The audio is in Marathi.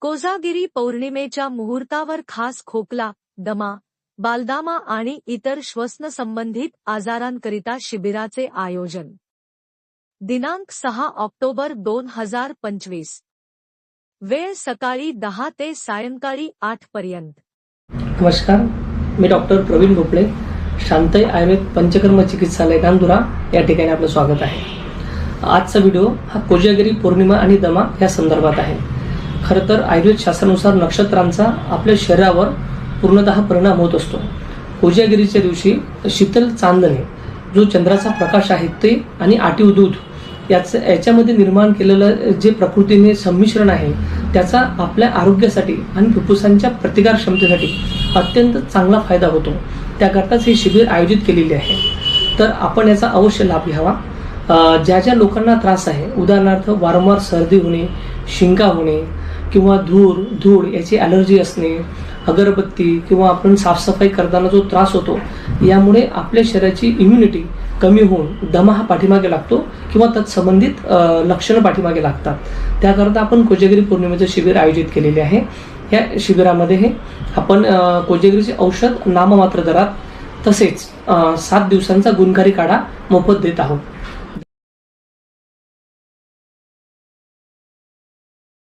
कोजागिरी पौर्णिमेच्या मुहूर्तावर खास खोकला दमा बालदामा आणि इतर श्वसन संबंधित आजारांकरिता शिबिराचे आयोजन. दिनांक सहा ऑक्टोबर दोन हजार पंचवीस. वेळ सकाळी दहा ते सायंकाळी आठ पर्यंत. नमस्कार मी डॉक्टर प्रवीण भोपळे शांत आयुर्वेद पंचकर्म चिकित्सालय गांधुरा या ठिकाणी आपलं स्वागत आहे. आजचा व्हिडिओ हा कोजागिरी पौर्णिमा आणि दमा या संदर्भात आहे. खरं तर आयुर्वेद शास्त्रानुसार नक्षत्रांचा आपल्या शरीरावर पूर्णतः परिणाम होत असतो. कोजागिरीच्या दिवशी शीतल चांदणे जो चंद्राचा प्रकाश आहे ते आणि आटीव दूध याच याच्यामध्ये निर्माण केलेलं जे प्रकृतीने संमिश्रण आहे त्याचा आपल्या आरोग्यासाठी आणि फुफ्फुसांच्या प्रतिकार क्षमतेसाठी अत्यंत चांगला फायदा होतो. त्याकरताच हे शिबिर आयोजित केलेले आहे. तर आपण याचा अवश्य लाभ घ्यावा. ज्या ज्या लोकांना त्रास आहे उदाहरणार्थ वारंवार सर्दी होणे शिंका होणे किंवा धूर धूळ याची ॲलर्जी असणे अगरबत्ती किंवा आपण साफसफाई करताना जो त्रास होतो यामुळे आपल्या शरीराची इम्युनिटी कमी होऊन दमा हा पाठीमागे लागतो किंवा तत्संबंधित लक्षणं पाठीमागे लागतात. त्याकरता आपण कोजागिरी पौर्णिमेचं शिबिर आयोजित केलेले आहे. या शिबिरामध्ये हे आपण कोजागिरीचे औषध नाममात्र दरात तसेच सात दिवसांचा गुणकारी काढा मोफत देत आहोत.